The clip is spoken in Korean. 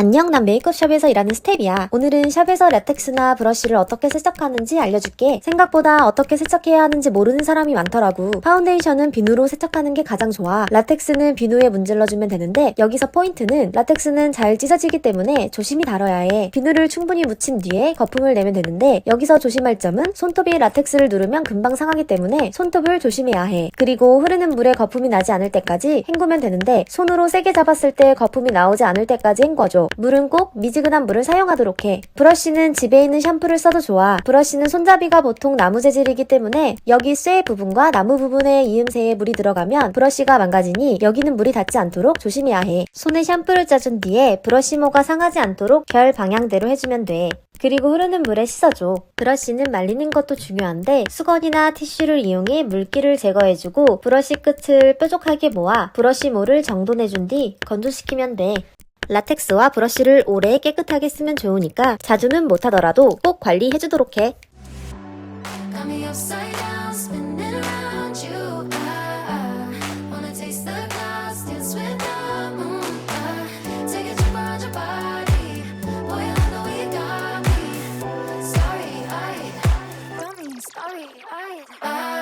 안녕, 난 메이크업샵에서 일하는 스텝이야. 오늘은 샵에서 라텍스나 브러쉬를 어떻게 세척하는지 알려줄게. 생각보다 어떻게 세척해야 하는지 모르는 사람이 많더라고. 파운데이션은 비누로 세척하는 게 가장 좋아. 라텍스는 비누에 문질러주면 되는데 여기서 포인트는 라텍스는 잘 찢어지기 때문에 조심히 다뤄야 해. 비누를 충분히 묻힌 뒤에 거품을 내면 되는데 여기서 조심할 점은 손톱이 라텍스를 누르면 금방 상하기 때문에 손톱을 조심해야 해. 그리고 흐르는 물에 거품이 나지 않을 때까지 헹구면 되는데 손으로 세게 잡았을 때 거품이 나오지 않을 때까지 헹궈줘. 물은 꼭 미지근한 물을 사용하도록 해. 브러쉬는 집에 있는 샴푸를 써도 좋아. 브러쉬는 손잡이가 보통 나무 재질이기 때문에 여기 쇠 부분과 나무 부분의 이음새에 물이 들어가면 브러쉬가 망가지니 여기는 물이 닿지 않도록 조심해야 해. 손에 샴푸를 짜준 뒤에 브러쉬모가 상하지 않도록 결 방향대로 해주면 돼. 그리고 흐르는 물에 씻어줘. 브러쉬는 말리는 것도 중요한데 수건이나 티슈를 이용해 물기를 제거해주고 브러쉬 끝을 뾰족하게 모아 브러쉬모를 정돈해준 뒤 건조시키면 돼. 라텍스와 브러쉬를 오래 깨끗하게 쓰면 좋으니까 자주는 못하더라도 꼭 관리해주도록 해. I